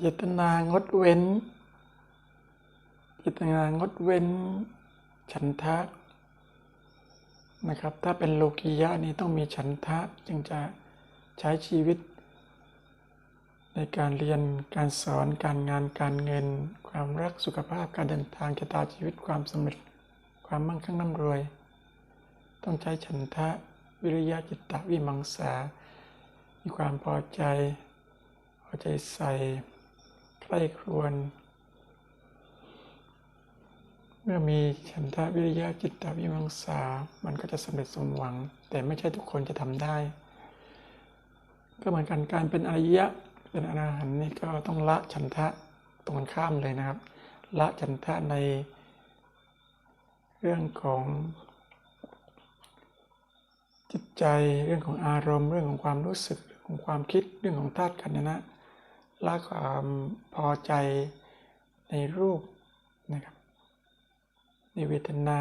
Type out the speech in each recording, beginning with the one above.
เจตนางดเว้น เจตนางดเว้น ฉันทะนะครับ ถ้าเป็นโลกียะนี่ต้องมีฉันทะจึงจะใช้ชีวิต ในการเรียนการสอนการงานการเงิน ความรักสุขภาพการเดินทางชะตาชีวิตความสำเร็จความมั่งคั่งร่ำรวย ต้องใช้ฉันทะวิริยะจิตตะวิมังสา มีความพอใจ พอใจใส่ ใคร่ครวญเมื่อมีฉันทะวิริยะจิตตวิมังสา มันก็จะสำเร็จสมหวัง แต่ไม่ใช่ทุกคนจะทำได้ ก็เหมือนกันการเป็นอริยะเป็นอรหันต์นี่ก็ต้องละฉันทะตรงข้ามเลยนะครับ ละฉันทะในเรื่องของจิตใจเรื่องของอารมณ์ เรื่องของความรู้สึกของความคิดเรื่องของธาตุขันธ์นะ ละความพอใจในรูปนะครับ ในเวทนา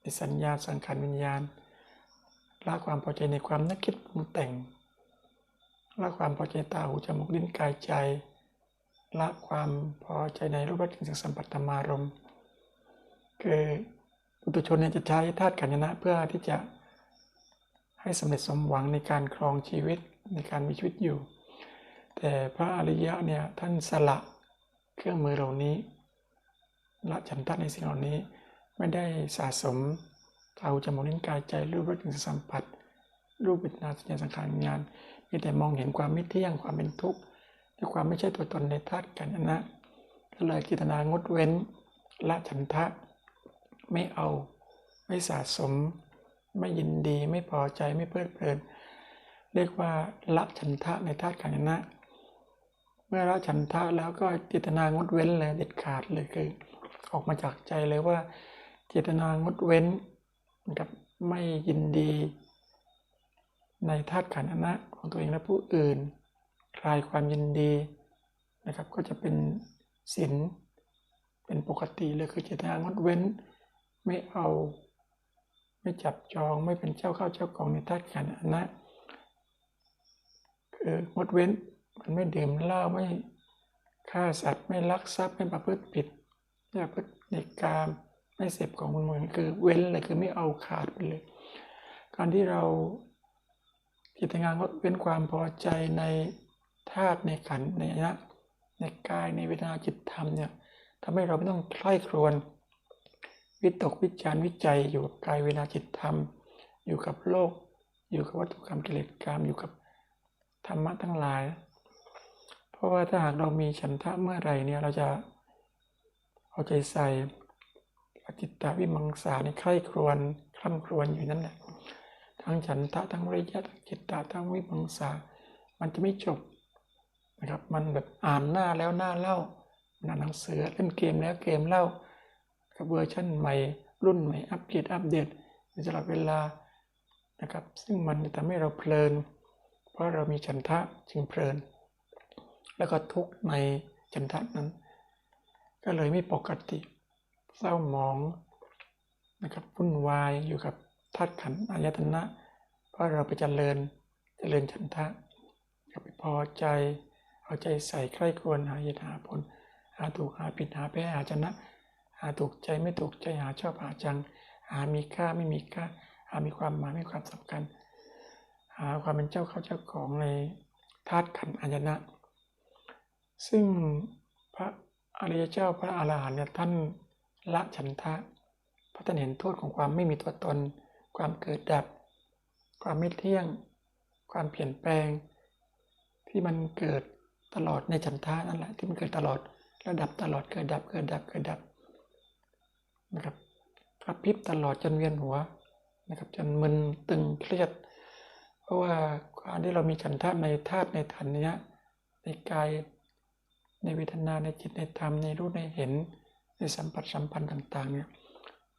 ในสัญญาสังขารวิญญาณละความพอใจในความนึกคิดปรุงแต่งละความพอใจตาหูจมูกลิ้นกายใจละความพอใจในรูปรสกลิ่นเสียงสัมผัสธรรมารมคือปุถุชนเนี่ยจะใช้ธาตุขันธ์นะเพื่อที่จะให้สำเร็จสมหวังในการครองชีวิตในการมีชีวิตอยู่ แต่พระอริยะเนี่ยท่านสละเครื่องมือเหล่านี้ละฉันทะในสิ่งเหล่านี้ไม่ได้สะสมตาจมูกลิ้นกายใจรูปรสกลิ่นสัมผัส รูปเวทนาสัญญาสังขารวิญญาณมีแต่มองเห็นความไม่เที่ยงความเป็นทุกข์และความไม่ใช่ตัวตนในธาตุกันนะก็เลยกิตนางดเว้นละฉันทะไม่เอาไม่สะสม ไม่ยินดีไม่พอใจไม่เพลิดเพลิน เรียกว่าละฉันทะในธาตุขันธ์นะ มื่อละฉันทะแล้วก็เจตนางดเว้นเลยเด็ดขาดเลยคือออกมาจากใจเลยว่า เจตนางดเว้นกับไม่ยินดี ในธาตุขันธ์นะของตัวเองและผู้อื่นคลายความยินดีนะครับ ก็จะเป็นศีลเป็นปกติเลยคือเจตนางดเว้น ไม่เอา ไม่จับจองไม่เป็นเจ้าเข้าเจ้าของในธาตุขันธ์นะคืองดเว้น มันไม่ดื่มเหล้าไม่ฆ่าสัตว์ไม่ลักทรัพย์ไม่ประพฤติผิดไม่ประพฤติในกามไม่เสพของมันเหมือนคือเว้นเลยคือไม่เอาขาดไปเลย การที่เรากิจงานงดเว้นความพอใจในธาตุในขันในนะในกายในเวทนาจิตธรรมเนี่ยทำให้เราไม่ต้องใคร่ครวญวิตกวิจารวิจัยอยู่กับกายเวลาจิตธรรม อยู่กับโลก อยู่กับวัตถุกรรมกิเลสกรรมอยู่กับธรรมะทั้งหลาย เพราะว่าถ้าหากเรามีฉันทะเมื่อไหร่เนี่ยเราจะเอาใจใส่จิตตวิมังสาในใคร่ครวญคร่ำครวญอยู่นั่นแหละทั้งฉันทะทั้งริยะทั้งจิตตะทั้งวิมังสา มันจะไม่จบนะครับ มันแบบอ่านหน้าแล้วหน้าเล่าอ่านหนังสือเล่นเกมแล้วเกมเล่ากับเวอร์ชันใหม่รุ่นใหม่อัปเกรดอัปเดตตลอดเวลานะครับ ซึ่งมันจะทำให้เราเพลิน เพราะเรามีฉันทะจึงเพลิน แล้วก็ทุกข์ในฉันทะนั้น ก็เลยไม่ปกติ เศร้าหมองนะครับวุ่นวายอยู่กับธาตุขันธ์อายตนะ เพราะเราไปเจริญเจริญฉันทะก็ไปพอใจเอาใจใส่ใคร่ครวญหาเหตุหาผล หาถูกหาผิดหาแพ้หาชนะ หาถูกใจไม่ถูกใจหาชอบหาจัง หามีค่าไม่มีค่า หามีความหมายไม่ความสำคัญ หาความเป็นเจ้าเข้าเจ้าของในธาตุขันธ์อายนะ ซึ่งพระอริยเจ้าพระอาหารหันต์เนี่ยท่านละฉันทะเพราะท่านเห็นโทษของความไม่มีตัวตน ความเกิดดับ ความไม่เที่ยง ความเปลี่ยนแปลง ที่มันเกิดตลอดในฉันทะนั่นแหละที่มันเกิดตลอดระดับตลอดเกิดดับเกิดดับเกิดดับนะครับกระพริบตลอดจนเวียนหัวนะครับจนมึนตึงเครียด เพราะว่าการที่เรามีฉันทะในธาตุในขันเนี้ยในกาย ในเวทนาในจิตในธรรมในรู้ในเห็นในสัมผัสสัมพันธ์ต่างๆเนี่ย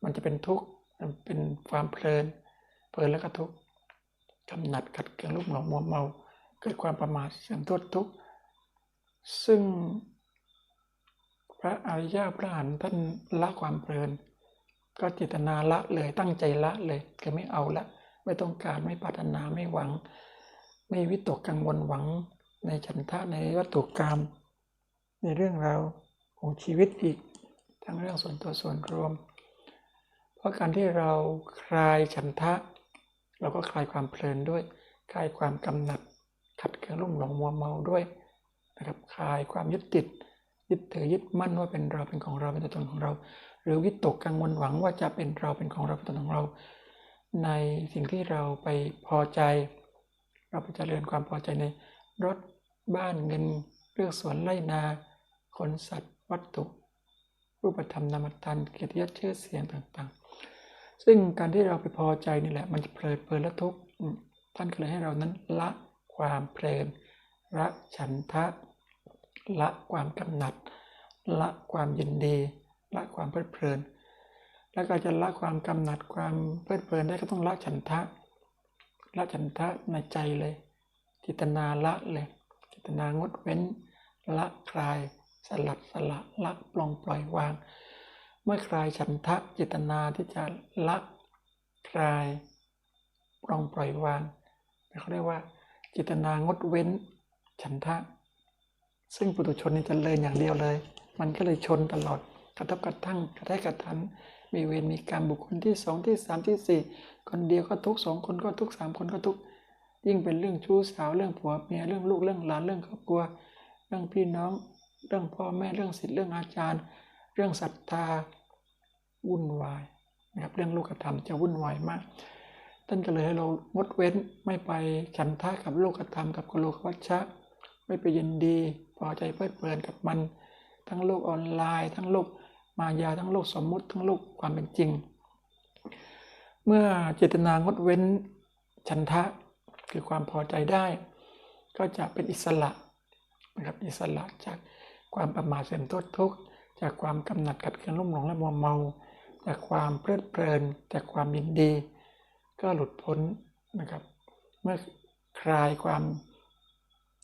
มันจะเป็นทุกข์มันเป็นความเพลิน เพลินแล้วก็ทุกข์กำหนัดขัดเกลืองลูกหลงมัวเมา เกิดความประมาทเสื่อมโทษทุกข์ซึ่งพระอริยพระหันท่านละความเพลิน ก็เจตนาละเลยตั้งใจละเลยคือไม่เอาละ ไม่ต้องการไม่ปรารถนาไม่หวัง ไม่วิตกกังวลหวัง ในฉันทะในวัตถุกรรม ในเรื่องราวของชีวิตอีก ทั้งเรื่องส่วนตัวส่วนรวม เพราะการที่เราคลายฉันทะ เราก็คลายความเพลินด้วย คลายความกำหนัด ขัดเคืองรุ่มหลงมัวเมาด้วยนะครับคลายความยึดติด ยึดถือยึดมั่นว่าเป็นเราเป็นของเราเป็นตัวตนของเรา หรือวิตกกังวลหวังว่าจะเป็นเราเป็นของเราเป็นตัวตนของเรา ในสิ่งที่เราไปพอใจ เราไปเจริญความพอใจในรถบ้านเงินเรื่องสวนไร่นา คนสัตว์ วัตถุ รูปธรรมนามธรรมเกียรติยศชื่อเสียงต่างๆ ซึ่งการที่เราไปพอใจนี่แหละ มันจะเพลิดเพลินและทุกข์ท่านก็เลยให้เรานั้นละความเพลินละฉันทะ ละความกำหนัด ละความยินดี ละความเพลิดเพลิน แล้วก็จะละความกำหนัดความเพลิดเพลินได้ก็ต้องละฉันทะ ละฉันทะในใจเลยจิตนาละเลยจิตนางดเว้น ละคลาย สลัดสละละปลงปล่อยวาง เมื่อคลายฉันทะจิตนาที่จะละคลายปลงปล่อยวางเขาเรียกว่า จิตนางดเว้นฉันทะ ซึ่งปุถุชนนี่จะเลยอย่างเดียวเลย มันก็เลยชนตลอดกระทบกระทั่งกระแทกกระทันมีเวรมีกรรมบุคคลที่สองที่สามที่สี่คนเดียวก็ทุกสองคนก็ทุกสามคนก็ทุกยิ่งเป็นเรื่องชู้สาวเรื่องผัวเมียเรื่องลูกเรื่องหลานเรื่องครอบครัว เรื่องพี่น้อง เรื่องพ่อแม่เรื่องศิษย์เรื่องอาจารย์ เรื่องศรัทธาวุ่นวายนะครับเรื่องลูกธรรมจะวุ่นวายมาก ท่านก็เลยให้เรางดเว้นไม่ไปฉันทะกับโลกธรรมกับกโลกวัชชะ ไม่ไปยินดีพอใจเพลิดเพลินกับมัน ทั้งโลกออนไลน์ ทั้งโลกมายาทั้งโลกสมมุติทั้งโลกความเป็นจริง เมื่อเจตนางดเว้นฉันทะคือความพอใจได้ ก็จะเป็นอิสระนะครับอิสระจาก ความประมาทเสื่อมโทษทุกข์จากความกำหนัดกัดเคืองรุ่มหลงและมัวเมา จากความเพลิดเพลิน จากความยินดี ก็หลุดพ้นนะครับ เมื่อคลายความ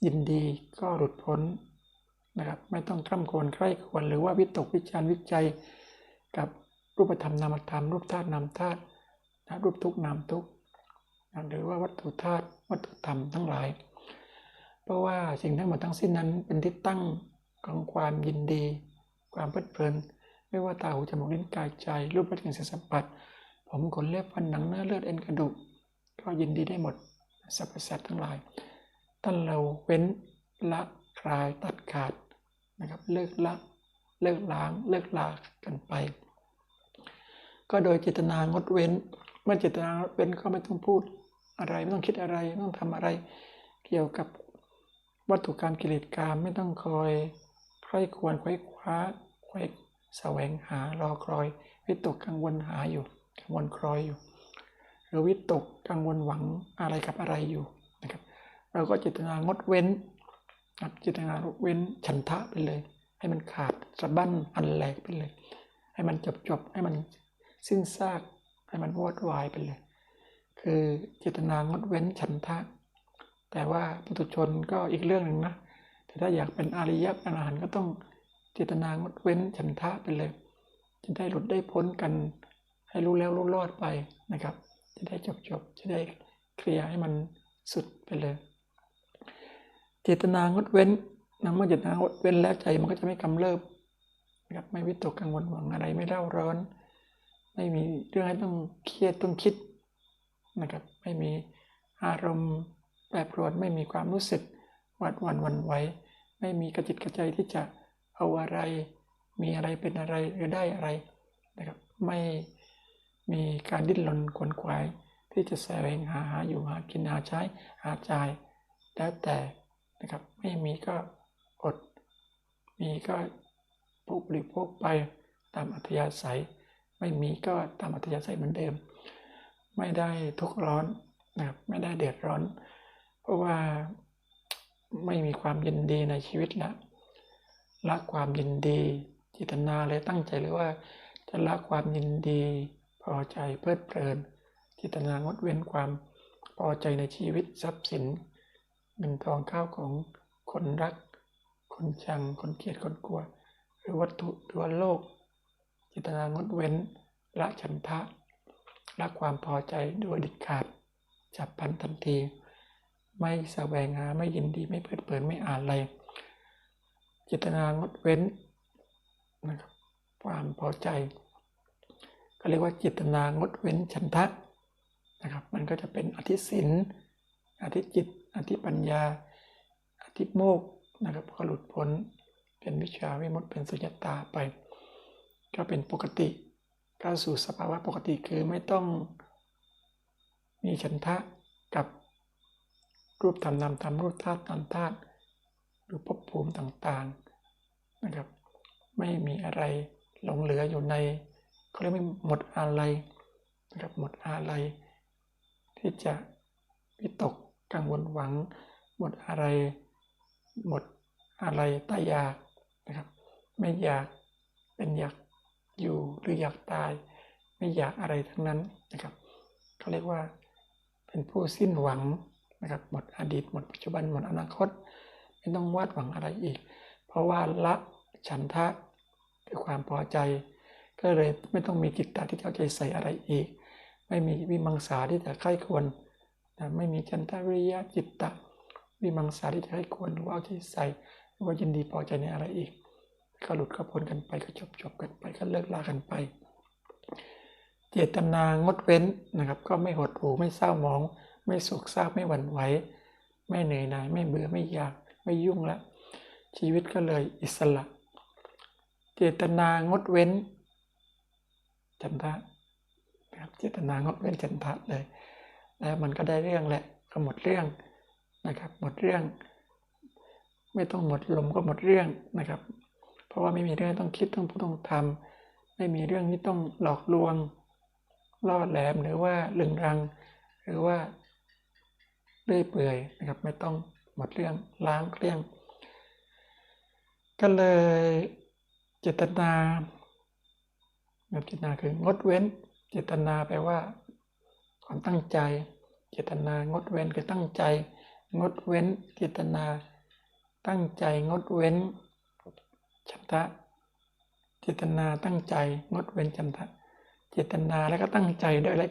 ยินดีก็หลุดพ้นนะครับ ไม่ต้องคร่ำควรใคร่ควรหรือว่าวิตกวิจารวิจัย กับรูปธรรมนามธรรมรูปธาตุนามธาตุนะรูปทุกนามทุกนะหรือว่าวัตถุธาตุวัตถุธรรมทั้งหลาย เพราะว่าสิ่งทั้งหมดทั้งสิ้นนั้นเป็นที่ตั้ง ความยินดี ความเพลิดเพลิน ไม่ว่าตาหูจมูกลิ้นกายใจ รูปรสกลิ่นเสียงสัมผัส ผมขนเล็บฟันหนังเนื้อเลือดเอ็นกระดูก ก็ยินดีได้หมดสรรพสัตว์ทั้งหลาย ท่านเราเว้นละคลายตัดขาดนะครับเลิกละเลิกล้างเลิกลากันไป ก็โดยเจตนางดเว้น เมื่อเจตนางดเว้นก็ไม่ต้องพูดอะไรไม่ต้องคิดอะไรไม่ต้องทำอะไร เกี่ยวกับวัตถุกรรมกิเลสกรรมไม่ต้องคอย ใครควรไขว้คว้าไขว้แสวงหารอคอย วิตกกังวลหาอยู่ กังวลครอยอยู่ หรือวิตกกังวลหวังอะไรกับอะไรอยู่นะครับเราก็เจตนางดเว้นเจตนางดเว้นฉันทะไปเลย ให้มันขาดสะบั้นอันแหลกไปเลย ให้มันจบจบให้มันสิ้นซากให้มันวอดวายไปเลย คือเจตนางดเว้นฉันทะ แต่ว่าปุถุชนก็อีกเรื่องหนึ่งนะ แต่ถ้าอยากเป็นอริยะอรหันต์ก็ต้องเจตนางดเว้นฉันทะไปเลย จะได้หลุดได้พ้นกันให้รู้แล้วรู้รอดไปนะครับ จะได้จบจบจะได้เคลียร์ให้มันสุดไปเลย เจตนางดเว้นนะเมื่อเจตนางดเว้นแล้วใจมันก็จะไม่กำเริบนะครับไม่วิตกกังวลหวังอะไรไม่เร่าร้อน ไม่มีเรื่องให้ต้องเครียดต้องคิดนะครับไม่มีอารมณ์แปรปรวนไม่มีความรู้สึกหวาดหวั่นหวั่นไหว ไม่มีกระจิตกระใจที่จะเอาอะไร มีอะไรเป็นอะไรหรือได้อะไรนะครับ ไม่มีการดิ้นรนขวนขวาย ที่จะแสวงหาหาอยู่หากินหาใช้หาจ่ายแล้วแต่นะครับ ไม่มีก็อด มีก็ผู้บริโภคไปตามอัธยาศัย ไม่มีก็ตามอัธยาศัยเหมือนเดิม ไม่ได้ทุกร้อนนะครับ ไม่ได้เดือดร้อน เพราะว่า ไม่มีความยินดีในชีวิตละละความยินดีจิตนาเลยตั้งใจเลยว่า จะละความยินดีพอใจเพลิดเพลินจิตนางดเว้นความพอใจในชีวิตทรัพย์สินเงินทองข้าวของคนรัก คนชังคนเกลียดคนกลัว หรือวัตถุหรือว่าโลก จิตนางดเว้นละฉันทะละความพอใจโดยเด็ดขาดจับพันทันที ไม่แสวงหาไม่ยินดีไม่เพลิดเพลินไม่อ่านอะไรเจเจตนางดเว้นนะครับความพอใจ ก็เรียกว่าเจตนางดเว้นฉันทะนะครับ มันก็จะเป็นอธิศินอธิจิต อธิปัญญา อธิโมกนะครับก็หลุดพ้นเป็นวิชาวิมุตเป็นสุญญตาไป ก็เป็นปกติเข้าสู่สภาวะปกติคือไม่ต้องมีฉันทะกับ รูปธรรมนามธรรมรูปธาตุนามธาตุหรือภพภูมิต่างๆนะครับ ไม่มีอะไรหลงเหลืออยู่ในเขาเรียกไม่หมดอะไรนะครับหมดอะไร ที่จะวิตกกังวลหวัง หมดอะไร หมดอะไรตายากนะครับ ไม่อยากเป็นอยากอยู่หรืออยากตาย ไม่อยากอะไรทั้งนั้นนะครับเขาเรียกว่าเป็นผู้สิ้นหวัง นะครับหมดอดีตหมดปัจจุบันหมดอนาคต ไม่ต้องวาดหวังอะไรอีก เพราะว่าละฉันทะคือความพอใจ ก็เลยไม่ต้องมีจิตตาที่เอาใจใส่อะไรอีก ไม่มีวิมังสาที่จะใคร่ควรนะไม่มีจันทวิริยะจิตตะวิมังสาที่จะให้ควรหรือว่าเอาใจใส่หรือว่ายินดีพอใจในอะไรอีกก็หลุดก็พ้นกันไปก็จบจบกันไปก็เลิกลากันไป เจตนางดเว้นนะครับ ก็ไม่หดหู่ไม่เศร้าหมอง ไม่สุขเศร้าไม่หวั่นไหวไม่เหนื่อยหน่ายไม่เบื่อไม่อยากไม่ยุ่งละชีวิตก็เลยอิสระ เจตนางดเว้นจันทะนะครับเจตนางดเว้นจันทะเลย แล้วมันก็ได้เรื่องแหละก็หมดเรื่องนะครับ หมดเรื่อง ไม่ต้องหมดลมก็หมดเรื่องนะครับ เพราะว่าไม่มีเรื่องต้องคิดต้องพูดต้องทำไม่มีเรื่องที่ต้องหลอกลวงล่อแหลมหรือว่าลึงรัง หรือว่า เลื่อยเปื่อยนะครับ ไม่ต้องหมดเรื่องล้างเครื่อง ก็เลยเจตนาเจตนาคืองดเว้น เจตนาแปลว่า ความตั้งใจ เจตนางดเว้นคือตั้งใจ งดเว้น เจตนา ตั้งใจงดเว้นฉันทะเจตนาตั้งใจ งดเว้นฉันทะเจตนาแล้วก็ตั้งใจด้วยและ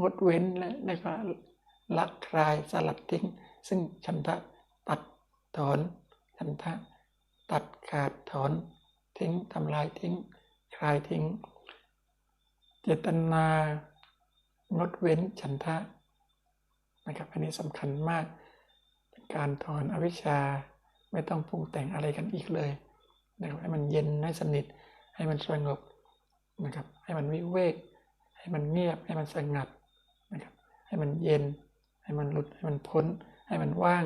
งดเว้นและแล้วก็ ละคลายสลัดทิ้ง ซึ่งฉันทะตัดถอนฉันทะตัดขาดถอนทิ้งทำลายทิ้ง คลายทิ้ง เจตนางดเว้นฉันทะนะครับอันนี้สำคัญมาก เป็นการถอนอวิชชาไม่ต้องปรุงแต่งอะไรกันอีกเลยนะครับให้มันเย็นให้สนิท ให้มันสงบนะครับ ให้มันวิเวก ให้มันเงียบ ให้มันสงัดนะครับ ให้มันเย็น ให้มันหลุดให้มันพ้น ให้มันว่าง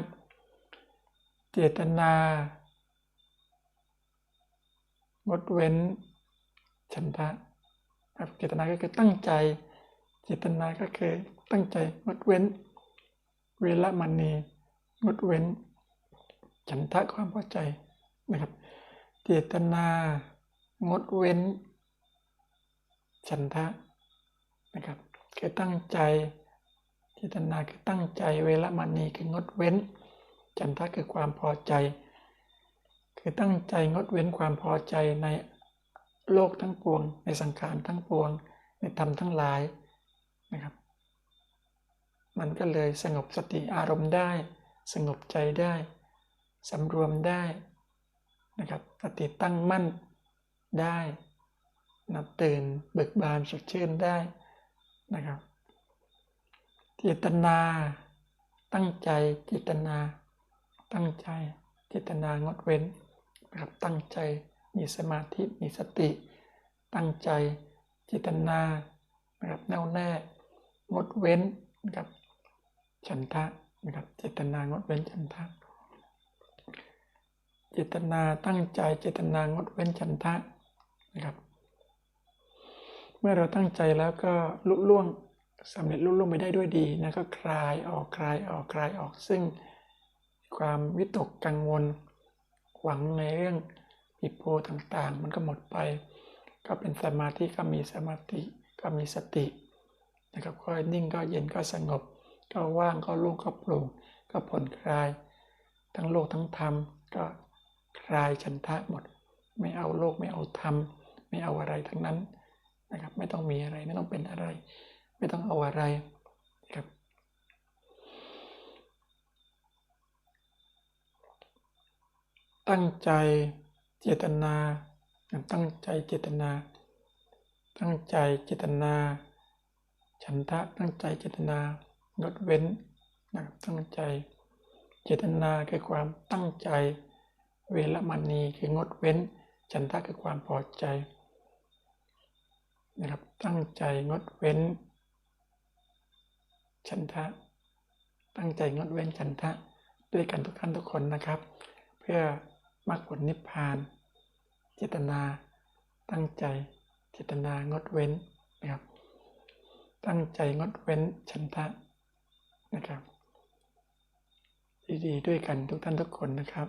เจตนางดเว้นฉันทะครับเจตนาก็คือตั้งใจ เจตนาก็คือตั้งใจงดเว้น เวลามันนีงดเว้น ฉันทะความพอใจนะครับ เจตนางดเว้น ฉันทะนะครับคือตั้งใจ เจตนาคือตั้งใจเวลามันนีคืองดเว้นฉันทะคือความพอใจ คือตั้งใจงดเว้นความพอใจในโลกทั้งปวง ในสังขารทั้งปวง ในธรรมทั้งหลายนะครับ มันก็เลยสงบสติอารมณ์ได้ สงบใจได้สำรวมได้นะครับสติตั้งมั่นได้นับตื่นเบิกบานสดชื่นได้นะครับ เจตนา ตั้งใจเจตนา ตั้งใจเจตนางดเว้นนะครับตั้งใจมีสมาธิมีสติ ตั้งใจเจตนานะครับแน่วแน่งดเว้นนะครับฉันทะนะครับเจตนางดเว้นฉันทะเจตนาตั้งใจเจตนางดเว้นฉันทะนะครับ เมื่อเราตั้งใจแล้วก็ลุล่วง สำเร็จลุล่วงไปได้ด้วยดีนะก็คลายออกคลายออกคลายออกซึ่ง ความวิตกกังวล หวังในเรื่องปิโพต่างๆ มันก็หมดไป ก็เป็นสมาธิก็มีสมาธิก็มีสตินะครับก็นิ่งก็เย็นก็สงบ ก็ว่างก็โล่งก็โปร่งก็ผ่อนคลาย ทั้งโลกทั้งธรรมก็คลายฉันทะหมด ไม่เอาโลกไม่เอาธรรมไม่เอาอะไรทั้งนั้นนะครับไม่ต้องมีอะไรไม่ต้องเป็นอะไร ไม่ต้องเอาอะไรครับตั้งใจเจตนา ตั้งใจเจตนา ตั้งใจเจตนา ฉันทะตั้งใจเจตนางดเว้นนะครับตั้งใจ เจตนาคือความตั้งใจ เวรมณีคืองดเว้น ฉันทะคือความพอใจนะครับตั้งใจงดเว้น ฉันทะ ตั้งใจงดเว้นฉันทะด้วยกันทุกท่านทุกคนนะครับ เพื่อมรรคผลนิพพาน เจตนา ตั้งใจ เจตนางดเว้นนะครับ ตั้งใจงดเว้นฉันทะนะครับ ดีๆด้วยกันทุกท่านทุกคนนะครับ